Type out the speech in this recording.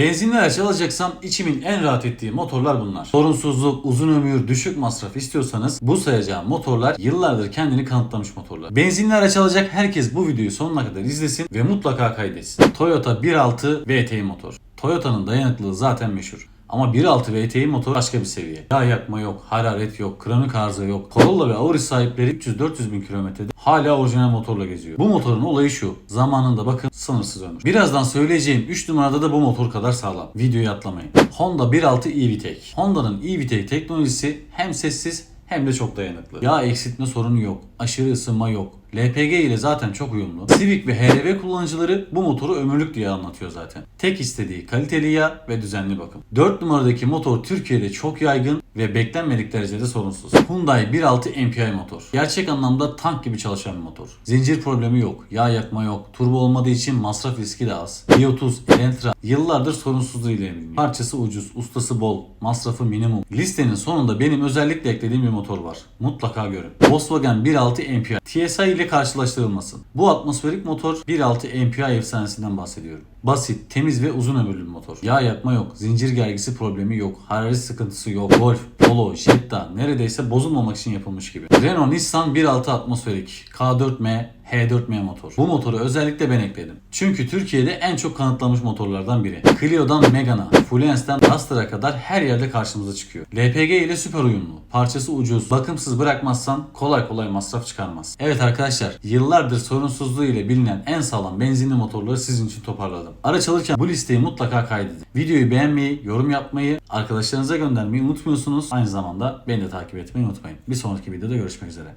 Benzinli araç alacaksam içimin en rahat ettiği motorlar bunlar. Sorunsuzluk, uzun ömür, düşük masraf istiyorsanız bu sayacağım motorlar yıllardır kendini kanıtlamış motorlar. Benzinli araç alacak herkes bu videoyu sonuna kadar izlesin ve mutlaka kaydetsin. Toyota 1.6 VTI motor. Toyota'nın dayanıklılığı zaten meşhur. Ama 1.6 VTI motor başka bir seviye. Yağ yakma yok, hararet yok, kronik arıza yok. Corolla ve Auris sahipleri 300-400 bin kilometrede hala orijinal motorla geziyor. Bu motorun olayı şu. Zamanında bakın sınırsız ömür. Birazdan söyleyeceğim 3 numarada da bu motor kadar sağlam. Videoyu atlamayın. Honda 1.6 e-VTEC. Honda'nın e-VTEC teknolojisi hem sessiz hem de çok dayanıklı. Yağ eksiltme sorunu yok. Aşırı ısınma yok. LPG ile zaten çok uyumlu. Civic ve HRV kullanıcıları bu motoru ömürlük diye anlatıyor zaten. Tek istediği kaliteli yağ ve düzenli bakım. 4 numaradaki motor Türkiye'de çok yaygın ve beklenmedik derecede sorunsuz. Hyundai 1.6 MPI motor. Gerçek anlamda tank gibi çalışan bir motor. Zincir problemi yok, yağ yakma yok, turbo olmadığı için masraf riski de az. V30, Elantra yıllardır sorunsuzluğu ile biliniyor. Parçası ucuz, ustası bol, masrafı minimum. Listenin sonunda benim özellikle eklediğim bir motor var. Mutlaka görün. Volkswagen 1.6 MPI. TSI ile karşılaştırılmasın. Bu atmosferik motor 1.6 MPI efsanesinden bahsediyorum. Basit, temiz ve uzun ömürlü bir motor. Yağ yakma yok, zincir gergisi problemi yok, hararet sıkıntısı yok. Golf, Polo, Jetta neredeyse bozulmamak için yapılmış gibi. Renault Nissan 1.6 atmosferik, K4M, H4M motor. Bu motoru özellikle ben ekledim. Çünkü Türkiye'de en çok kanıtlanmış motorlardan biri. Clio'dan Megane'a, Fluence'den Duster'a kadar her yerde karşımıza çıkıyor. LPG ile süper uyumlu. Parçası ucuz. Bakımsız bırakmazsan kolay kolay masraf çıkarmaz. Evet arkadaşlar, yıllardır sorunsuzluğu ile bilinen en sağlam benzinli motorları sizin için toparladım. Araç alırken bu listeyi mutlaka kaydedin. Videoyu beğenmeyi, yorum yapmayı, arkadaşlarınıza göndermeyi unutmuyorsunuz. Aynı zamanda beni de takip etmeyi unutmayın. Bir sonraki videoda görüşmek üzere.